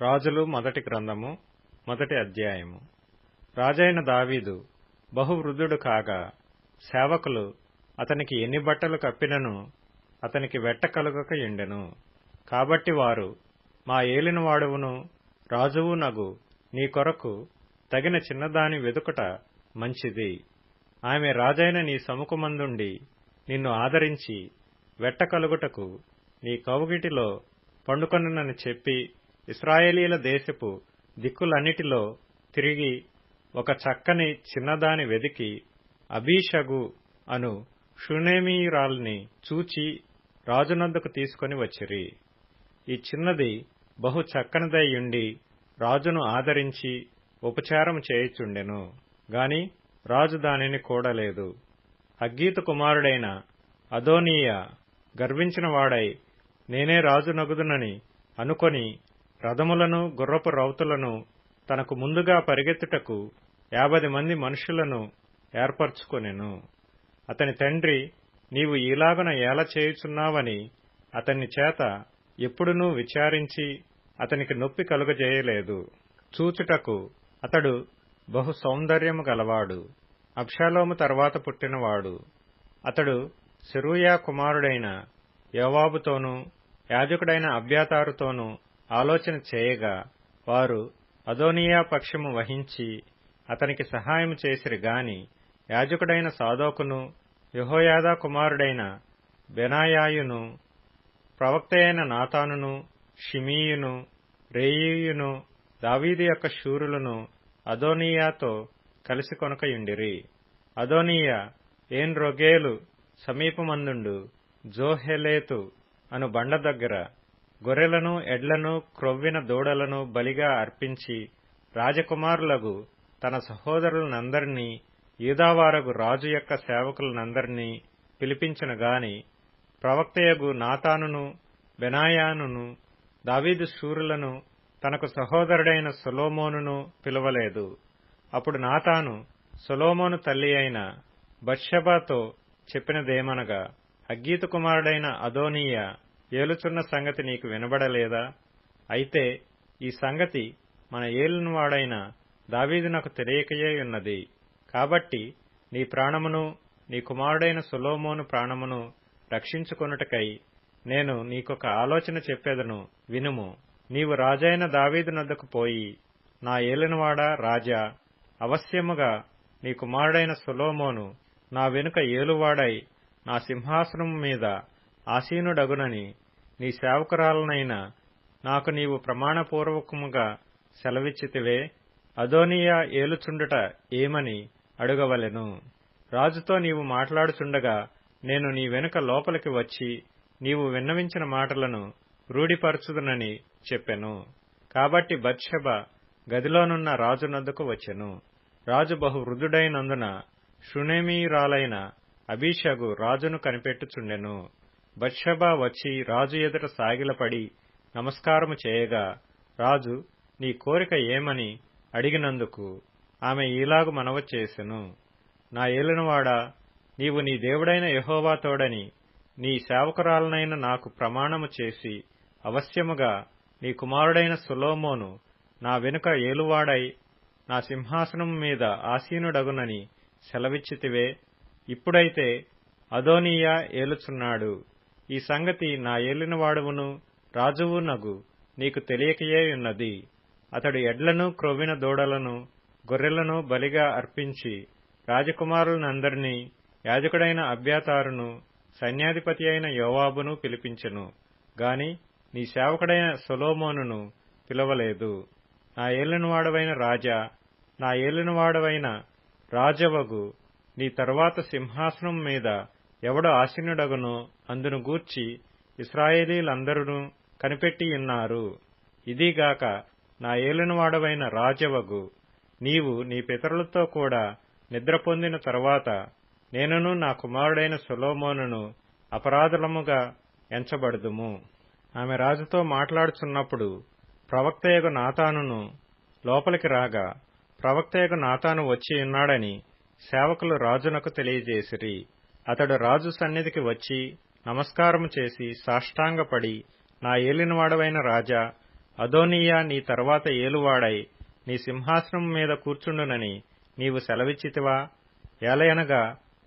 రాజులు మొదటి గ్రంథము మొదటి అధ్యాయము. రాజైన దావీదు బహువృద్ధుడు కాగా సేవకులు అతనికి ఎన్ని బట్టలు కప్పినను అతనికి వెట్ట కలుగక ఎండెను. కాబట్టి వారు మా ఏలినవాడువును రాజువు నగు నీ కొరకు తగిన చిన్నదాని వెదుకుట మంచిది. ఆమె రాజైన నీ సముఖమందుండి నిన్ను ఆదరించి వెట్ట కలుగుటకు నీ కవుగిటిలో పండుకొనునని చెప్పి ఇస్రాయేలీల దేశపు దిక్కులన్నిటిలో తిరిగి ఒక చక్కని చిన్నదాని వెదికి అబీషగు అను షునేమీరాల్ని చూచి రాజునందుకు తీసుకొని వచ్చిరి. ఈ చిన్నది బహు చక్కనిదయ్యుండి రాజును ఆదరించి ఉపచారం చేయుచుండెను. గాని రాజు దానిని కూడలేదు. హగ్గీతు కుమారుడైన అదోనీయ గర్వించినవాడై నేనే రాజు నగుదునని అనుకొని రథములను గుర్రపు రౌతులను తనకు ముందుగా పరిగెత్తుటకు యాభది మంది మనుషులను ఏర్పరచుకొనెను. అతని తండ్రి నీవు ఈలాగున ఏల చేయుచున్నావని అతని చేత ఎప్పుడునూ విచారించి అతనికి నొప్పి కలుగజేయలేదు. చూచుటకు అతడు బహు సౌందర్యము గలవాడు. అబ్షాలోము తర్వాత పుట్టినవాడు. అతడు సెరూయా కుమారుడైన యోవాబుతోనూ యాజకుడైన అభ్యాతారుతోనూ ఆలోచన చేయగా వారు అదోనియా పక్షము వహించి అతనికి సహాయం చేసిరి గాని యాజకుడైన సాదోకును యహోయాదా కుమారుడైన బెనాయాయును ప్రవక్తయైన నాతానును షిమీయును రేయియును దావీదు యొక్క శూరులను అదోనియాతో కలిసి కొనకయుండిరి. అదోనియా ఏన్ రొగేలు సమీపమందుండు జోహెలేతు అను బండ దగ్గర గొర్రెలను ఎడ్లను క్రొవ్విన దూడలను బలిగా అర్పించి రాజకుమారులకు తన సహోదరులనందరినీ ఈదావారగు రాజు యొక్క సేవకులనందరినీ పిలిపించనుగాని ప్రవక్తయగు నాతానును బెనాయానును దావీదు శూరులను తనకు సహోదరుడైన సొలోమోనును పిలవలేదు. అప్పుడు నాతాను సొలోమోను తల్లి అయిన బత్షబాతో చెప్పినదేమనగా అగ్గీతు కుమారుడైన అదోనీయ ఏలుచున్న సంగతి నీకు వినబడలేదా? అయితే ఈ సంగతి మన ఏలినవాడైన దావీదు నాకు తెలియకయే ఉన్నది. కాబట్టి నీ ప్రాణమును నీ కుమారుడైన సులోమోను ప్రాణమును రక్షించుకొనుటకై నేను నీకొక ఆలోచన చెప్పేదను వినుము. నీవు రాజైన దావీదు నద్దకు పోయి నా ఏలినవాడా రాజా అవశ్యముగా నీ కుమారుడైన సులోమోను నా వెనుక ఏలువాడై నా సింహాసనం మీద ఆసీనుడగునని నీ సేవకురాలనైన నాకు నీవు ప్రమాణపూర్వకముగా సెలవిచ్చితివే అదోనియా ఏలుచుండుట ఏమని అడుగవలెను. రాజుతో నీవు మాట్లాడుచుండగా నేను నీ వెనుక లోపలికి వచ్చి నీవు విన్నవించిన మాటలను రూఢిపరచుదునని చెప్పెను. కాబట్టి బత్షబ గదిలోనున్న రాజునద్దకు వచ్చెను. రాజు బహు వృద్ధుడైనందున షునేమీరాలైన అభిషగు రాజును కనిపెట్టుచుండెను. బత్షబా వచ్చి రాజు ఎదుట సాగిలపడి నమస్కారము చేయగా రాజు నీ కోరిక ఏమని అడిగినందుకు ఆమె ఈలాగు మనవ చేసెను. నా ఏలినవాడా నీవు నీ దేవుడైన యహోవాతోడని నీ సేవకురాలనైన నాకు ప్రమాణము చేసి అవశ్యముగా నీ కుమారుడైన సులోమోను నా వెనుక ఏలువాడై నా సింహాసనం మీద ఆసీనుడగునని సెలవిచ్చితివే. ఇప్పుడైతే అదోనియా ఏలుచున్నాడు. ఈ సంగతి నా ఏలినవాడవును రాజువు నగు నీకు తెలియకయే ఉన్నది. అతడు ఎడ్లను క్రొవ్విన దూడలను గొర్రెలను బలిగా అర్పించి రాజకుమారులనందరినీ యాజకుడైన అభ్యాతారును సైన్యాధిపతి అయిన యోవాబును పిలిపించెను. గాని నీ సేవకుడైన సొలోమోనును పిలవలేదు. నా ఏలినవాడవైన రాజా నా ఏలినవాడవైన రాజవగు నీ తరువాత సింహాసనం మీద ఎవడు ఆశీనుడగునో అందును గూర్చి ఇస్రాయేలీలందరూ కనిపెట్టియున్నారు ఇదిగాక నా ఏలినవాడవైన రాజవగు. నీవు నీ పితరులతో కూడా నిద్ర పొందిన తరువాత నేనును నా కుమారుడైన సొలోమోనును అపరాధులముగా ఎంచబడుదుము. ఆమె రాజుతో మాట్లాడుచున్నప్పుడు ప్రవక్తయగు నాతానును లోపలికి రాగా ప్రవక్తయగు నాతాను వచ్చి ఉన్నాడని సేవకులు రాజునకు తెలియజేసిరి. అతడు రాజు సన్నిధికి వచ్చి నమస్కారము చేసి సాష్టాంగపడి నా ఏలినవాడవైన రాజా అదోనియా నీ తర్వాత ఏలువాడై నీ సింహాసనం మీద కూర్చుండునని నీవు సెలవిచ్చితివా? ఏలయనగా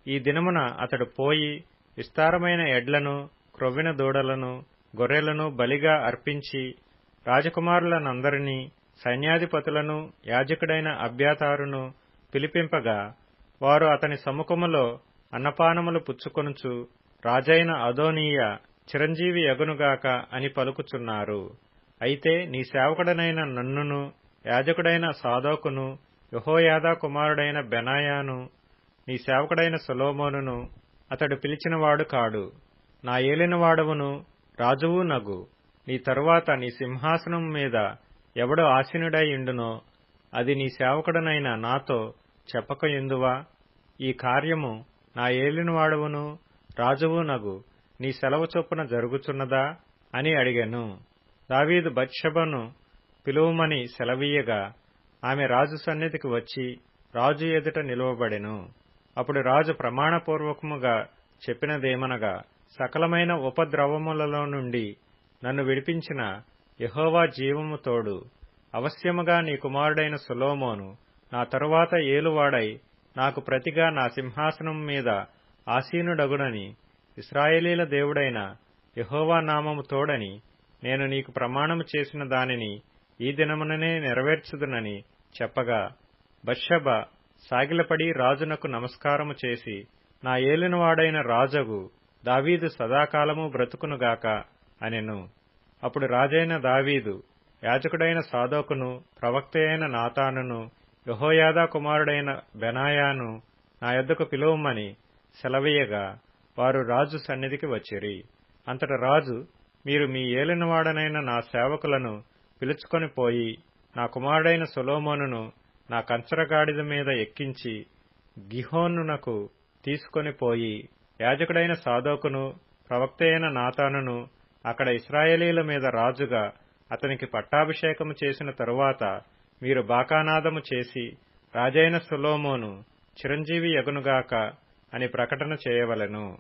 ఈ దినమున అతడు పోయి విస్తారమైన ఎడ్లను క్రొవ్విన దూడలను గొర్రెలను బలిగా అర్పించి రాజకుమారులనందరినీ సైన్యాధిపతులను యాజకుడైన అభ్యాతారును పిలిపింపగా వారు అతని సముఖములో అన్నపానములు పుచ్చుకొనుచు రాజైన అదోనీయ చిరంజీవి యగునుగాక అని పలుకుచున్నారు. అయితే నీ సేవకుడనైన నన్నును యాజకుడైన సాదోకును యహోయాదా కుమారుడైన బెనాయాను నీ సేవకుడైన సొలోమోనును అతడు పిలిచినవాడు కాడు. నా ఏలినవాడవును రాజువు నగు. నీ తరువాత నీ సింహాసనం మీద ఎవడు ఆసీనుడై ఇండునో అది నీ సేవకుడనైన నాతో చెప్పక ఎందువా? ఈ కార్యము నా ఏలినవాడవును రాజువు నగు నీ సెలవు చొప్పున జరుగుచున్నదా అని అడిగాను. దావీదు బత్షబను పిలువమని సెలవీయగా ఆమె రాజు సన్నిధికి వచ్చి రాజు ఎదుట నిలువబడెను. అప్పుడు రాజు ప్రమాణపూర్వకముగా చెప్పినదేమనగా సకలమైన ఉపద్రవములలో నుండి నన్ను విడిపించిన యహోవా జీవము తోడు. అవశ్యముగా నీ కుమారుడైన సులోమోను నా తరువాత ఏలువాడై నాకు ప్రతిగా నా సింహాసనం మీద ఆసీనుడగుడని ఇస్రాయేలీల దేవుడైన యహోవా నామము తోడని నేను నీకు ప్రమాణము చేసిన దానిని ఈ దినముననే నెరవేర్చుదునని చెప్పగా బషబ సాగిలపడి రాజునకు నమస్కారము చేసి నా ఏలినవాడైన రాజగు దావీదు సదాకాలము బ్రతుకునుగాక అనెను. అప్పుడు రాజైన దావీదు యాజకుడైన సాదోకును ప్రవక్త అయిన నాతానును యహోయాదా కుమారుడైన బెనాయాను నా యొద్దకు పిలువమని సెలవీయగా వారు రాజు సన్నిధికి వచ్చిరి. అంతట రాజు మీరు మీ ఏలినవాడనైన నా సేవకులను పిలుచుకొని పోయి నా కుమారుడైన సొలోమోనును నా కంచరగాడిద మీద ఎక్కించి గిహోనునకు తీసుకొని పోయి యాజకుడైన సాదోకును ప్రవక్త అయిన నాతానును అక్కడ ఇస్రాయేలీల మీద రాజుగా అతనికి పట్టాభిషేకము చేసిన తరువాత మీరు బాకానాదము చేసి రాజైన సులోమోను చిరంజీవి యగునుగాక అని ప్రకటన చేయవలెను.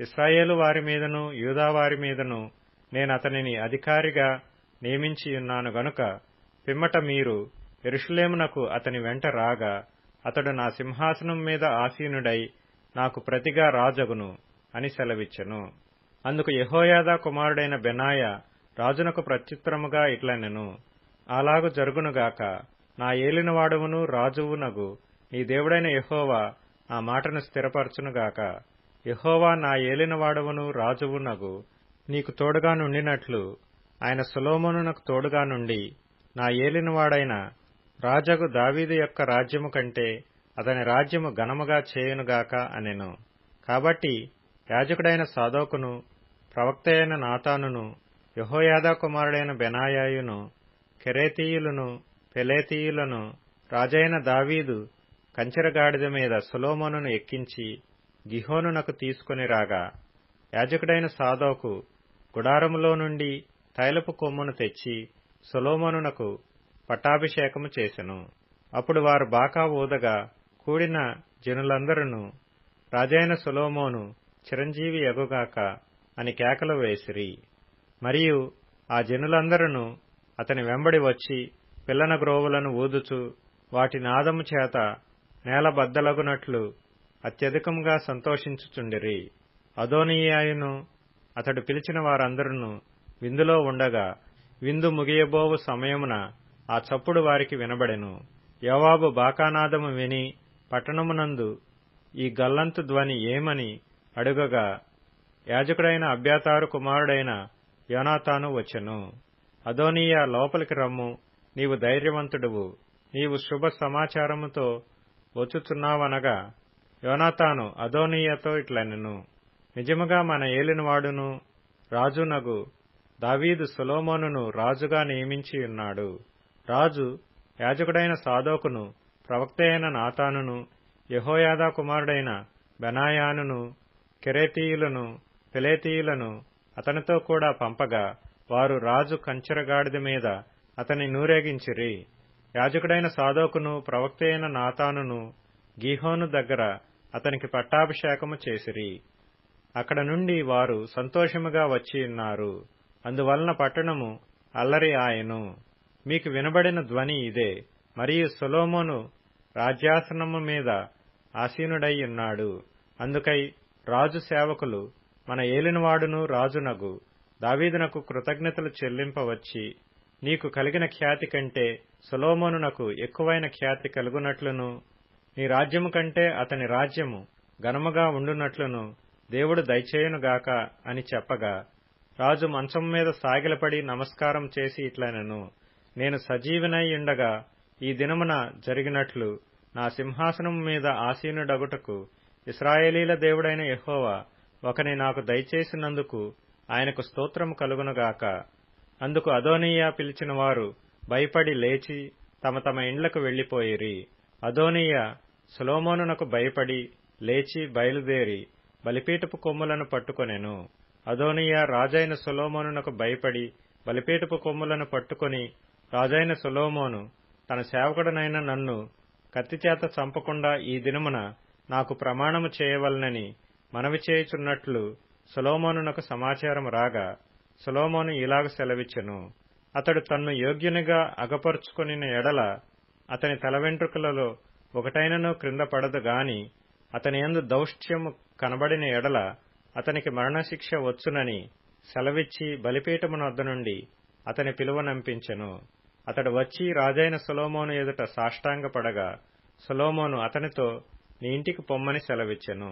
ఇస్రాయేలు వారి మీదను యూదా వారి మీదను నేను అతనిని అధికారిగా నియమించియున్నాను గనుక పిమ్మట మీరు ఎరుషులేమునకు అతని వెంట రాగా అతడు నా సింహాసనం మీద ఆసీనుడై నాకు ప్రతిగా రాజగును అని సెలవిచ్చెను. అందుకు యహోయాదా కుమారుడైన బెనాయ రాజునకు ప్రత్యుత్తరముగా ఇట్లనెను. అలాగు జరుగునుగాక నా ఏలినవాడవును రాజువునగు. నీ దేవుడైన యహోవా ఆ మాటను స్థిరపరచునుగాక యహోవా నా ఏలినవాడవును రాజువునగు. నీకు తోడుగా నుండినట్లు. ఆయన సులోమోనునకు తోడుగా నుండి. నా ఏలినవాడైన రాజగు దావీదు యొక్క రాజ్యము కంటే అతని రాజ్యము ఘనముగా చేయునుగాక అనెను. కాబట్టి యాజకుడైన సాదోకును ప్రవక్త అయిన నాతానును యహోయాదా కుమారుడైన బెనాయాయును కెరేతీయులను పెలేతీయులను రాజైన దావీదు కంచెరగాడిద మీద సులోమోనును ఎక్కించి గిహోనునకు తీసుకుని రాగా యాజకుడైన సాదోకు గుడారములో నుండి తైలపు కొమ్మును తెచ్చి సొలోమోనునకు పట్టాభిషేకము చేసెను. అప్పుడు వారు బాకా ఊదగా కూడిన జనులందరూ రాజైన సొలోమోను చిరంజీవి ఎగుగాక అని కేకలు వేసిరి. మరియు ఆ జనులందరూ అతని వెంబడి వచ్చి పిల్లన గ్రోవులను ఊదుచు వాటి నాదము చేత నేల బద్దలగునట్లు అత్యధికంగా సంతోషించుచుండిరి. అదోనియాయును అతడు పిలిచిన వారందరును విందులో ఉండగా విందు ముగియబోవు సమయమున ఆ చప్పుడు వారికి వినబడెను. యోవాబు బాకానాదము విని పట్టణమునందు ఈ గల్లంతు ధ్వని ఏమని అడుగగా యాజకుడైన అభ్యాతారు కుమారుడైన యోనాతాను వచ్చెను. అదోనియా లోపలికి రమ్ము. నీవు ధైర్యవంతుడువు. నీవు శుభ సమాచారముతో వచ్చుచున్నావనగా యోనాతాను అదోనియాతో ఇట్లనెను. నిజముగా మన ఏలినవాడును రాజునగు దావీదు సులోమోనును రాజుగా నియమించి ఉన్నాడు. రాజు యాజకుడైన సాదోకును ప్రవక్త అయిన నాతానును యహోయాదా కుమారుడైన బెనాయానును కెరేతీయులను పెలేతీయులను అతనితో కూడా పంపగా వారు రాజు కంచెరగాడిద మీద అతని నూరేగించిరి. యాజకుడైన సాదోకును ప్రవక్త అయిన నాతానును గీహోను దగ్గర అతనికి పట్టాభిషేకము చేసిరి. అక్కడ నుండి వారు సంతోషముగా వచ్చి ఉన్నారు. అందువలన పట్టణము అల్లరి ఆయను. మీకు వినబడిన ధ్వని ఇదే. మరియు సొలోమోను రాజ్యాసనము మీద ఆసీనుడై ఉన్నాడు. అందుకై రాజు సేవకులు మన ఏలినవాడును రాజునగు. దావీదునకు కృతజ్ఞతలు చెల్లింపవచ్చి నీకు కలిగిన ఖ్యాతి కంటే సులోమోనునకు ఎక్కువైన ఖ్యాతి కలుగునట్లును నీ రాజ్యము కంటే అతని రాజ్యము ఘనముగా ఉండునట్లును దేవుడు దయచేయునుగాక అని చెప్పగా రాజు మంచం మీద సాగిలపడి నమస్కారం చేసి ఇట్లనెను నేను సజీవనై ఉండగా ఈ దినమున జరిగినట్లు నా సింహాసనం మీద ఆసీనుడగుటకు ఇస్రాయేలీల దేవుడైన ఎహోవా ఒకని నాకు దయచేసినందుకు ఆయనకు స్తోత్రము కలుగునుగాక. అందుకు అదోనీయా పిలిచిన వారు భయపడి లేచి తమ తమ ఇండ్లకు వెళ్ళిపోయిరి అదోనీయా సులోమోనునకు భయపడి లేచి బయలుదేరి బలిపీటపు కొమ్ములను పట్టుకొనెను. అదోనియా రాజైన సులోమోనునకు భయపడి బలిపీటపు కొమ్ములను పట్టుకొని రాజైన సులోమోను తన సేవకుడనైన నన్ను కత్తిచేత చంపకుండా ఈ దినమున నాకు ప్రమాణము చేయవలనని మనవి చేయుచున్నట్లు సులోమోనునకు సమాచారం రాగా సులోమోను ఇలాగ సెలవిచ్చెను అతడు తన్ను యోగ్యునిగా అగపరుచుకుని ఎడల అతని తల వెంట్రుకలలో ఒకటైనను క్రింద పడదు గాని అతని ఎందు దౌష్ట్యము కనబడిన ఎడల అతనికి మరణశిక్ష వచ్చునని సెలవిచ్చి బలిపీఠమునొద్ద నుండి అతని పిలువనంపించెను అతడు వచ్చి రాజైన సులోమోను ఎదుట సాష్టాంగపడగా సులోమోను అతనితో నీ ఇంటికి పొమ్మని సెలవిచ్చెను.